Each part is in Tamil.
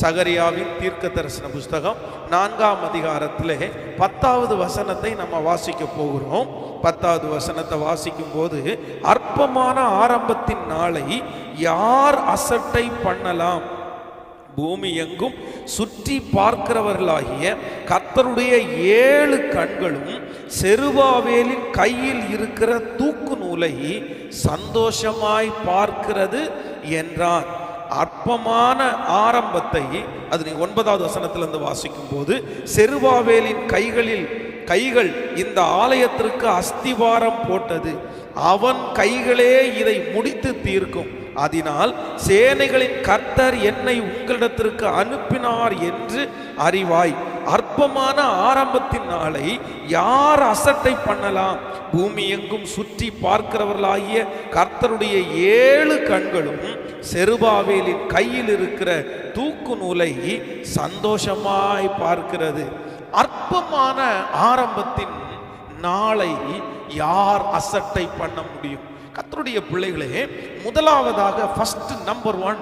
சகரியாவின் தீர்க்க தரிசன புஸ்தகம் நான்காம் அதிகாரத்திலே பத்தாவது வசனத்தை நம்ம வாசிக்க போகிறோம். பத்தாவது வசனத்தை வாசிக்கும் போது அற்பமான ஆரம்பத்தின் நாளை யார் அசட்டை பண்ணலாம்? பூமி எங்கும் சுற்றி பார்க்கிறவர்களாகிய கத்தருடைய ஏழு கண்களும் செருபாவேலின் கையில் இருக்கிற தூக்கு நூலை சந்தோஷமாய் பார்க்கிறது என்றான். அற்பமான ஆரம்பத்தை அது நீ ஒன்பதாவது வசனத்திலிருந்து வாசிக்கும் போது செருபாவேலின் கைகளில் கைகள் இந்த ஆலயத்திற்கு அஸ்திவாரம் போட்டது. அவன் கைகளே இதை முடித்து தீர்க்கும். அதனால் சேனைகளின் கர்த்தர் என்னை உங்களிடத்திற்கு அனுப்பினார் என்று அறிவாய். அற்பமான ஆரம்பத்தின் நாளை யார் அசட்டை பண்ணலாம்? பூமி எங்கும் சுற்றி பார்க்கிறவர்களாகிய கர்த்தருடைய ஏழு கண்களும் செருபாவேலின் கையில் இருக்கிற தூக்கு நூலை சந்தோஷமாய் பார்க்கிறது. அற்பமான ஆரம்பத்தின் நாளை யார் அசட்டை பண்ண முடியும்? கர்த்தருடைய பிள்ளைகளே முதலாவதாக ஃபஸ்ட் நம்பர் ஒன்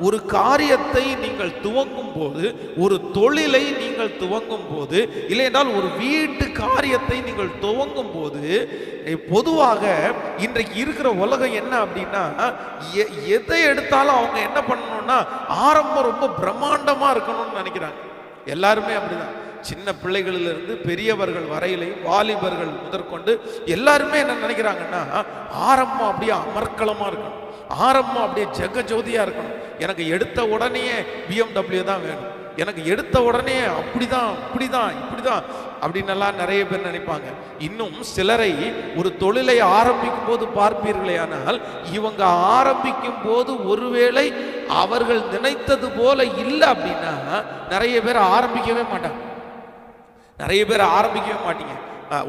ஒரு காரியத்தை நீங்கள் துவங்கும் போது ஒரு தொழிலை நீங்கள் துவங்கும் போது இல்லையென்றால் ஒரு வீட்டு காரியத்தை நீங்கள் துவங்கும் போது பொதுவாக இன்றைக்கு இருக்கிற உலகம் என்ன அப்படின்னா எ- எதை எடுத்தாலும் அவங்க என்ன பண்ணணும்னா ஆரம்பம் ரொம்ப பிரம்மாண்டமாக இருக்கணும்னு நினைக்கிறாங்க. எல்லாருமே அப்படிதான். சின்ன பிள்ளைகளிலிருந்து பெரியவர்கள் வரையிலையும் வாலிபர்கள் முதற்கொண்டு எல்லாருமே என்ன நினைக்கிறாங்கன்னா ஆரம்பம் அப்படியே அமர்க்களமாக இருக்கணும். ஆரம்பம் அப்படியே ஜெகஜோதியாக இருக்கணும். எனக்கு எடுத்த உடனே பிஎம்டபிள்யூ தான் வேணும். எனக்கு எடுத்த உடனே அப்படிதான் இப்படிதான் இப்படிதான் அப்படின்னு எல்லாம் நிறைய பேர் நினைப்பாங்க. இன்னும் சிலரை ஒரு தொழிலை ஆரம்பிக்கும் போது பார்ப்பீர்களே ஆனால் இவங்க ஆரம்பிக்கும் போது ஒருவேளை அவர்கள் நினைத்தது போல இல்லை அப்படின்னா நிறைய பேர் ஆரம்பிக்கவே மாட்டாங்க. நிறைய பேர் ஆரம்பிக்கவே மாட்டீங்க.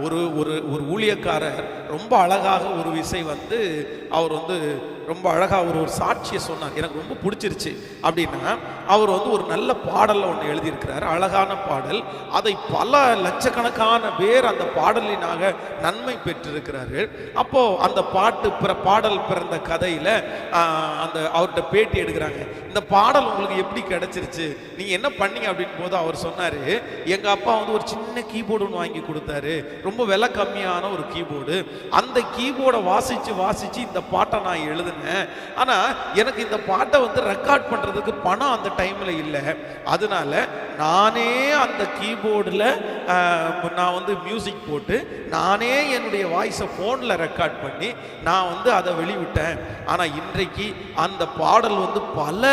ஒரு ஒரு ஒரு ஊழியக்காரர் ரொம்ப அழகாக ஒரு விசை வந்து அவர் வந்து ரொம்ப அழகாக அவர் ஒரு சாட்சியை சொன்னார். எனக்கு ரொம்ப பிடிச்சிருச்சு அப்படின்னா அவர் வந்து ஒரு நல்ல பாடலில் ஒன்று எழுதியிருக்கிறார் அழகான பாடல். அதை பல லட்சக்கணக்கான பேர் அந்த பாடலினாக நன்மை பெற்றிருக்கிறார்கள். அப்போது அந்த பாட்டு பிற பாடல் பிறந்த கதையில் அந்த அவர்கிட்ட பேட்டி எடுக்கிறாங்க. இந்த பாடல் உங்களுக்கு எப்படி கிடச்சிருச்சு? நீங்கள் என்ன பண்ணீங்க அப்படின்னு போது அவர் சொன்னார் எங்கள் அப்பா வந்து ஒரு சின்ன கீபோர்டு ஒன்று வாங்கி கொடுத்தாரு. ரொம்ப விலை கம்மியான ஒரு கீபோர்டு. அந்த கீபோர்டை வாசித்து வாசித்து இந்த பாட்டை நான் எழுதினேன். ஆனால் எனக்கு இந்த பாட்டை வந்து ரெக்கார்ட் பண்ணுறதுக்கு பணம் அந்த டைமில் இல்லை. அதனால நானே அந்த கீபோர்டில் நான் வந்து மியூசிக் போட்டு நானே என்னுடைய வாய்ஸை ஃபோனில் ரெக்கார்ட் பண்ணி நான் வந்து அதை வெளிவிட்டேன். ஆனால் இன்றைக்கு அந்த பாடல் வந்து பல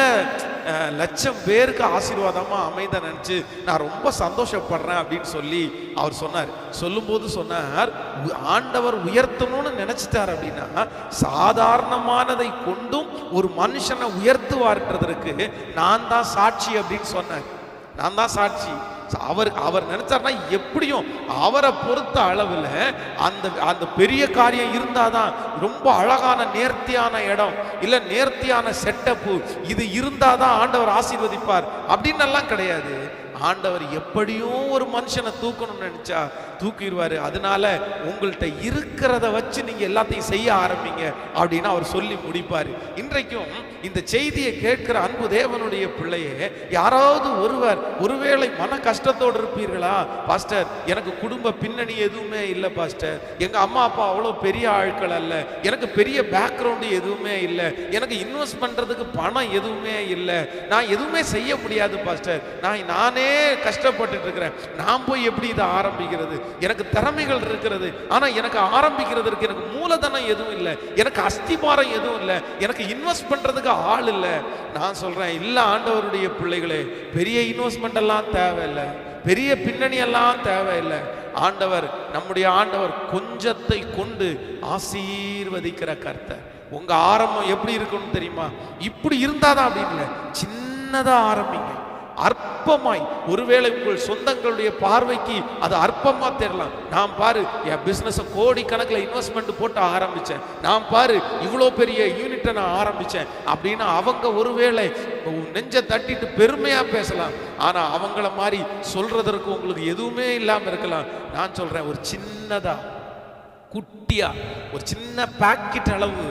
லட்சம் பேருக்கு ஆசீர்வாதமாக அமைந்த நினச்சி நான் ரொம்ப சந்தோஷப்படுறேன் அப்படின்னு சொல்லி அவர் சொன்னார். சொல்லும்போது சொன்னார் "உ- ஆண்டவர் உயர்த்தணும்னு நினச்சிட்டார் அப்படின்னா சாதாரணமானதை கொண்டும் ஒரு மனுஷனை உயர்த்துவார்ன்றதற்கு நான் தான் சாட்சி அப்படின்னு சொன்னார். நான் தான் சாட்சி. அவர் அவர் நினைச்சார்னா எப்படியும் அவரை பொறுத்த அளவில் அந்த அந்த பெரிய காரியம் இருந்தாதான் ரொம்ப அழகான நேர்த்தியான இடம் இல்லை நேர்த்தியான செட்டப்பு இது இருந்தாதான் ஆண்டவர் ஆசீர்வதிப்பார் அப்படின்னு எல்லாம் கிடையாது. ஆண்டவர் எப்படியும் ஒரு மனுஷனை தூக்கணும்னு நினைச்சா தூக்கிடுவாரு. அதனால உங்கள்கிட்ட இருக்கிறத வச்சு நீங்க எல்லாத்தையும் செய்ய ஆரம்பிங்க அப்படின்னு அவர் சொல்லி முடிப்பாரு. இன்றைக்கும் இந்த செய்தியை கேட்கிற அன்பு தேவனுடைய பிள்ளையே யாராவது ஒருவர் ஒருவேளை மன கஷ்டத்தோடு இருப்பீர்களா? பாஸ்டர் எனக்கு குடும்ப பின்னணி எதுவுமே இல்லை பாஸ்டர். எங்க அம்மா அப்பா அவ்வளோ பெரிய ஆட்கள் அல்ல. எனக்கு பெரிய பேக்ரவுண்டு எதுவுமே இல்லை. எனக்கு இன்வெஸ்ட் பண்றதுக்கு பணம் எதுவுமே இல்லை. நான் எதுவுமே செய்ய முடியாது பாஸ்டர். நான் நானே கஷ்டப்பட்டுட்டு இருக்கிறேன் நான் போய் எப்படி இதை ஆரம்பிக்கிறது? எனக்கு திறமைகள் இருக்கிறது. ஆனா எனக்கு ஆரம்பிக்கிறதுக்கு எனக்கு மூலதனம் எதுவும் இல்லை. எனக்கு அஸ்திபாரம் எதுவும் இல்லை. எனக்கு இன்வெஸ்ட் பண்றதுக்கு ஆள் இல்லை. நான் சொல்றேன் இல்ல ஆண்டவருடைய பிள்ளைகளே பெரிய இன்வெஸ்ட்மெண்ட் எல்லாம் தேவையில்லை. பெரிய பின்னணி எல்லாம் தேவையில்லை. ஆண்டவர் நம்முடைய ஆண்டவர் கொஞ்சத்தை கொண்டு ஆசீர்வதிக்கிற கர்த்தர். உங்க ஆரம்பம் எப்படி இருக்கும்னு தெரியுமா? இப்படி இருந்தாதான் அப்படின்னு இல்லை. சின்னதா ஆரம்பிங்க. அற்பமாய் ஒருவேளை உங்கள் சொந்தங்களுடைய பார்வைக்கு அது அற்பமாக தெரியலாம் நான் பாரு என் பிஸ்னஸை கோடி கணக்கில் இன்வெஸ்ட்மெண்ட் போட்டு ஆரம்பித்தேன் நான் பாரு இவ்வளோ பெரிய யூனிட்டை நான் ஆரம்பித்தேன் அப்படின்னு அவங்க ஒருவேளை நெஞ்சை தட்டிட்டு பெருமையாக பேசலாம். ஆனால் அவங்கள மாதிரி சொல்றதற்கு உங்களுக்கு எதுவுமே இல்லாமல் இருக்கலாம். நான் சொல்கிறேன் ஒரு சின்னதாக குட்டியாக ஒரு சின்ன பாக்கெட் அளவு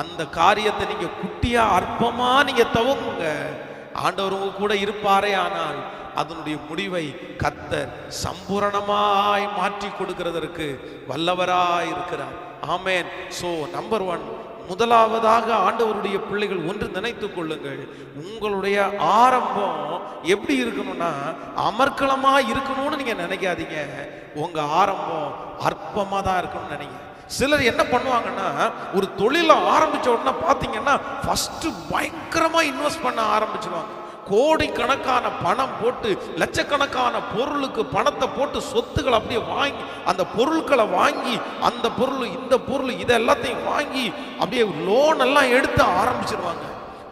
அந்த காரியத்தை நீங்கள் குட்டியாக அற்பமாக நீங்கள் துவங்குங்க. ஆண்டவர் உங்க கூட இருப்பாரே ஆனால் அதனுடைய முடிவை கத்தர் சம்பூரணமாய் மாற்றி கொடுக்கிறதற்கு வல்லவராய் இருக்கிறார். ஆமேன். சோ நம்பர் ஒன் முதலாவதாக ஆண்டவருடைய பிள்ளைகள் ஒன்று நினைத்துக் கொள்ளுங்கள். உங்களுடைய ஆரம்பம் எப்படி இருக்கணும்னா அமர்க்களமா இருக்கணும்னு நீங்க நினைக்காதீங்க. உங்க ஆரம்பம் அற்பமாக தான் இருக்கணும்னு நினைங்க. சிலர் என்ன பண்ணுவாங்கன்னா ஒரு தொழிலை ஆரம்பித்த உடனே பார்த்தீங்கன்னா ஃபஸ்ட்டு பயங்கரமாக இன்வெஸ்ட் பண்ண ஆரம்பிச்சிருவாங்க. கோடிக்கணக்கான பணம் போட்டு லட்சக்கணக்கான பொருளுக்கு பணத்தை போட்டு சொத்துக்களை அப்படியே வாங்கி அந்த பொருட்களை வாங்கி அந்த பொருள் இந்த பொருள் இதை எல்லாத்தையும் வாங்கி அப்படியே லோன் எல்லாம் எடுத்து ஆரம்பிச்சிருவாங்க.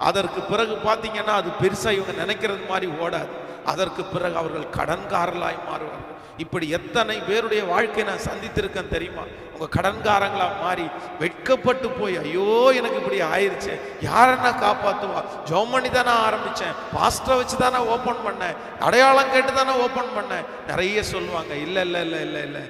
அதற்கு பிறகு பார்த்தீங்கன்னா அது பெருசாக இவங்க நினைக்கிறது மாதிரி ஓடாது. அதற்கு பிறகு அவர்கள் கடன்காரர்களாய் மாறுவார்கள். இப்படி எத்தனை பேருடைய வாழ்க்கையை நான் சந்தித்திருக்கேன் தெரியுமா? உங்கள் கடன்காரங்களா மாறி வெட்கப்பட்டு போய் ஐயோ எனக்கு இப்படி ஆயிருச்சு. யாரன்னா காப்பாற்றுவா ஜோம் பண்ணி தானே ஆரம்பித்தேன் பாஸ்டரை வச்சு தானே ஓப்பன் பண்ணேன். அடையாளம் கேட்டு தானே ஓப்பன் பண்ணேன். நிறைய சொல்லுவாங்க. இல்லை இல்லை இல்லை இல்லை இல்லை.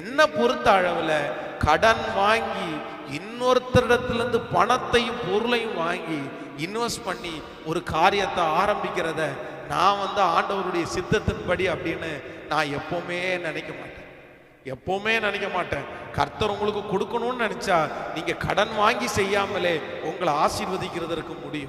என்ன பொறுத்த அளவில் கடன் வாங்கி இன்னொருத்தரிடத்துலேருந்து பணத்தையும் பொருளையும் வாங்கி இன்வெஸ்ட் பண்ணி ஒரு காரியத்தை ஆரம்பிக்கிறத நான் வந்து ஆண்டவருடைய சித்தத்தின்படி அப்படின்னு நான் எப்பவுமே நினைக்க மாட்டேன். எப்பவுமே நினைக்க மாட்டேன். கர்த்தர் உங்களுக்கு கொடுக்கணும்னு நினைச்சா நீங்க கடன் வாங்கி செய்யாமலே உங்களை ஆசீர்வதிக்கிறதற்கு முடியும்.